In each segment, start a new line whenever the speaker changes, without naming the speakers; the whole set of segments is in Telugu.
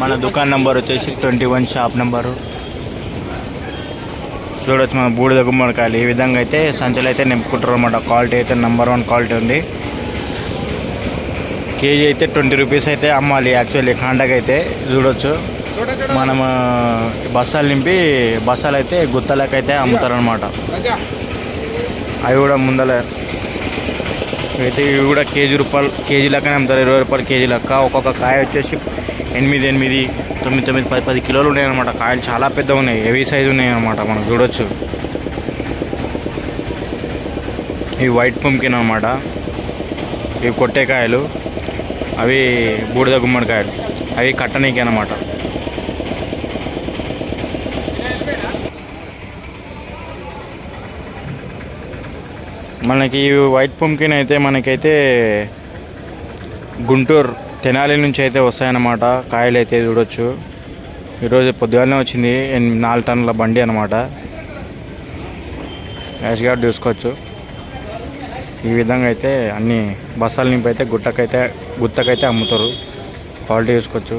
మన దుకాణం నెంబర్ వచ్చేసి ట్వంటీ వన్ షాప్ నెంబరు. చూడొచ్చు మన బూడిద గుమ్మడికాయలు. ఈ విధంగా అయితే సంచులు అయితే నింపుకుంటారు అనమాట క్వాలిటీ అయితే నెంబర్ వన్ క్వాలిటీ ఉంది. కేజీ అయితే ట్వంటీ రూపీస్ అయితే అమ్మాలి యాక్చువల్లీ. కాంటాక్ అయితే చూడొచ్చు. మనం బస్సాలు నింపి బస్సాలు అయితే గుత్తలకైతే అమ్ముతారనమాట అవి కూడా ముందల అయితే ఇవి కూడా కేజీ రూపాయలు కేజీ లెక్కనే అమ్ముతారు. ఇరవై రూపాయలు కేజీ లెక్క. ఒక్కొక్క కాయ వచ్చేసి ఎనిమిది ఎనిమిది తొమ్మిది తొమ్మిది పది పది కిలోలు ఉన్నాయి అనమాట కాయలు చాలా పెద్దగా ఉన్నాయి. హెవీ సైజు ఉన్నాయన్నమాట. మనం చూడొచ్చు. ఇవి వైట్ పంకిన్ అనమాట ఇవి కొట్టేకాయలు అవి బూడిద గుమ్మడికాయలు అవి కట్టనీకి అనమాట మనకి ఈ వైట్ పంకిన్ అయితే మనకైతే గుంటూరు తెనాలి నుంచి అయితే వస్తాయన్నమాట. కాయలు అయితే చూడొచ్చు. ఈరోజు పొద్దుగానే వచ్చింది. నాలుగు టన్నుల బండి అనమాట యాష్ గార్డ్ చూసుకోవచ్చు. ఈ విధంగా అయితే అన్ని బస్సాల నింపి అయితే గుట్టకైతే గుత్తకైతే అమ్ముతారు. క్వాలిటీ చూసుకోవచ్చు.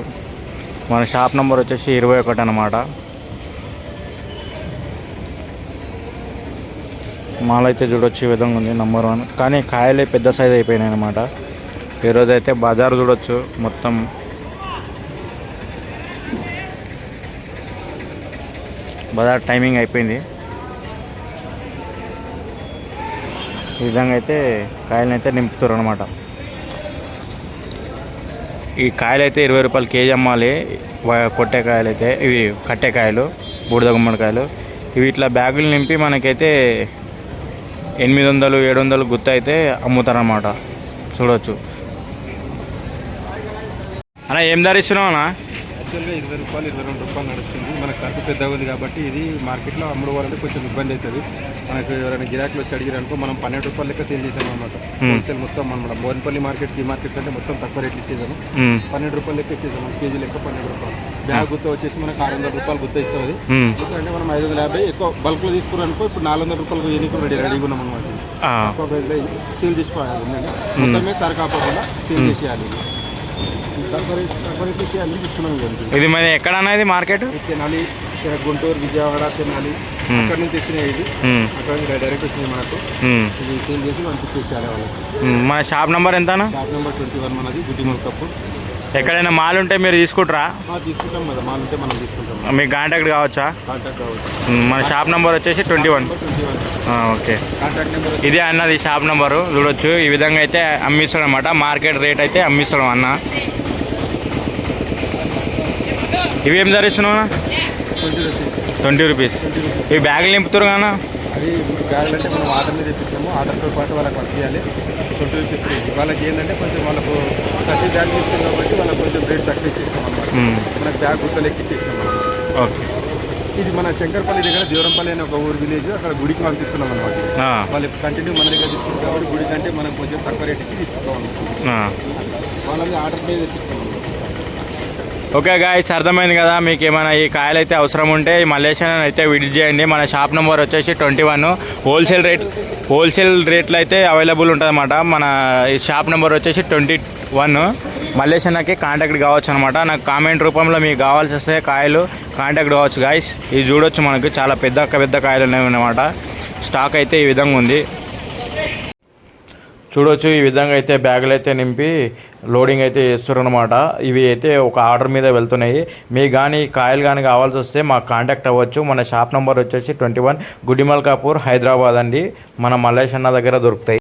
మన షాప్ నెంబర్ వచ్చేసి ఇరవై ఒకటి అనమాట మాల్ అయితే చూడొచ్చు ఈ విధంగా ఉంది నెంబర్ వన్ కానీ కాయలే పెద్ద సైజ్ అయిపోయినాయి అనమాట ఈరోజు అయితే బజార్ చూడొచ్చు మొత్తం. బజార్ టైమింగ్ అయిపోయింది. ఈ విధంగా అయితే కాయలను అయితే నింపుతారు అనమాట ఈ కాయలు అయితే ఇరవై రూపాయలు కేజీ అమ్మాలి. కొట్టే కాయలు అయితే ఇవి కట్టే కాయలు బూడిద గుమ్మడికాయలు ఇవి ఇట్లా బ్యాగులు నింపి మనకైతే ఎనిమిది వందలు ఏడు వందలు గుత్త అయితే అమ్ముతారన్నమాట. చూడవచ్చు అన్న ఏం ధర ఇస్తున్నావు అన్న?
యాక్చువల్గా ఇరవై రూపాయలు ఇరవై రెండు రూపాయలు నడుస్తుంది. మనకు సరుకు పెద్దగా ఉంది కాబట్టి ఇది మార్కెట్లో అమ్ముడుకోవాలంటే కొంచెం ఇబ్బంది అవుతుంది. మనకు ఎవరైనా గిరాకులు వచ్చి అడిగారు అనుకో మనం పన్నెండు రూపాయలు లెక్క సేల్ చేసాం అనమాట. హోల్సేల్ మొత్తం మనం బోర్నపల్లి మార్కెట్ ఈ మార్కెట్ కంటే మొత్తం తక్కువ రేట్లు ఇచ్చేదాము
ఉమ్,
పన్నెండు రూపాయలు లెక్క ఇచ్చేసాము కేజీ లెక్క పన్నెండు రూపాయలు. బ్యాగ్ గుత్త వచ్చేసి మనకు ఆరు వందల రూపాయలు గుత్త ఇస్తుంది. ఎందుకంటే మనం ఐదు వందల యాభై ఎక్కువ బల్క్లో తీసుకున్నాం అనుకో ఇప్పుడు నాలుగు వందల రూపాయలు ఎన్నికలు రెడీ రెడీగా ఉన్నాం అనమాట తక్కువ ప్రైస్లో సేల్ చేసుకోవాలి మొత్తమే సరుకు ఆపకుండా సేల్ చేసేయాలి.
ఇది మరి ఎక్కడన్నా ఇది మార్కెట్?
తెనాలి గుంటూరు విజయవాడ తెనాలి. అక్కడ నుంచి వచ్చినాయి ఇది. అక్కడ నుంచి డైరెక్ట్ వచ్చినాయి మనకు ఇది సేల్ చేసి పంపించేసేయాలి వాళ్ళకి.
ఉమ్, మన షాప్ నెంబర్ ఎంతనా
షాప్ నెంబర్ ట్వంటీ వన్ మనది గుడ్డిమల్ కప్పు.
ఎక్కడైనా మాల్ ఉంటే మీరు తీసుకుంటారా?
ఆ, తీసుకుంటాం కదా మాల్ ఉంటే మనం తీసుకుంటాం
మీకు కాంటాక్ట్ కావచ్చా?
కాంటాక్ట్ కావచ్చు.
ఉమ్, మన షాప్ నెంబర్ వచ్చేసి ట్వంటీ వన్. ఓకే. ఇదే అన్నది షాప్ నెంబరు. చూడొచ్చు. ఈ విధంగా అయితే అమ్మిస్తాడు అనమాట మార్కెట్ రేట్ అయితే అమ్మిస్తాడు అన్న. ఇవి ఏం ధరిస్తున్నావు
ట్వంటీ రూపీస్.
Twenty rupees. ఇవి బ్యాగులు నింపుతారు కానా
అది బ్యాగులు అంటే మనం ఆర్డర్ మీద తెప్పించాము. ఆర్డర్తో పాటు వాళ్ళకి పంపించాలి ట్వంటీ రూపీస్ రేట్ వాళ్ళకి ఏంటంటే కొంచెం వాళ్ళకు థర్టీ బ్యాగ్ తీసుకుంటాం కాబట్టి వాళ్ళకి కొంచెం రేట్ తక్కువ ఇచ్చేస్తాం అనమాట. మనకు బ్యాగ్ గుట్టలు ఎక్కిచ్చేస్తాం అన్నమాట.
ఓకే.
ఇది మన శంకర్పల్లి దగ్గర దేవరంపల్లి అనే ఒక ఊరు విలేజ్. అక్కడ గుడికి పంపిస్తున్నాం అనమాట వాళ్ళు కంటిన్యూ మన దగ్గర తీసుకుంటారు కాబట్టి గుడి కంటే మనం కొంచెం తక్కువ రేట్ ఇచ్చి తీసుకుంటాం అన్నమాట.
ఆ.
వాళ్ళకి ఆర్డర్ మీద తెప్పిస్తాం.
ఓకే గాయస్ అర్థమైంది కదా. మీకు ఏమైనా ఈ కాయలు అయితే అవసరం ఉంటే ఈ మలేషియన్ అయితే విజిట్ చేయండి. మన షాప్ నెంబర్ వచ్చేసి twenty one. Wholesale rate wholesale రేట్లు అయితే అవైలబుల్ ఉంటుందన్నమాట. మన ఈ షాప్ నెంబర్ వచ్చేసి ట్వంటీ వన్. మల్లేషన్నకి కాంటాక్ట్ కావచ్చు అనమాట నాకు కామెంట్ రూపంలో మీకు కావాల్సి వస్తే కాయలు కాంటాక్ట్ కావచ్చు గాయస్ ఇది చూడొచ్చు మనకు. చాలా పెద్ద పెద్ద కాయలు ఉన్నాయి అన్నమాట స్టాక్ అయితే ఈ విధంగా ఉంది. చూడొచ్చు ఈ విధంగా అయితే బ్యాగులు అయితే నింపి లోడింగ్ అయితే చేస్తున్నారనమాట ఇవి అయితే ఒక ఆర్డర్ మీద వెళ్తున్నాయి. మీకు కానీ కాయలు కానీ కావాల్సి వస్తే మాకు కాంటాక్ట్ అవ్వచ్చు. మన షాప్ నెంబర్ వచ్చేసి twenty one Gudimalkapur Hyderabad అండి. మన మల్లేష్ అన్న దగ్గర దొరుకుతాయి.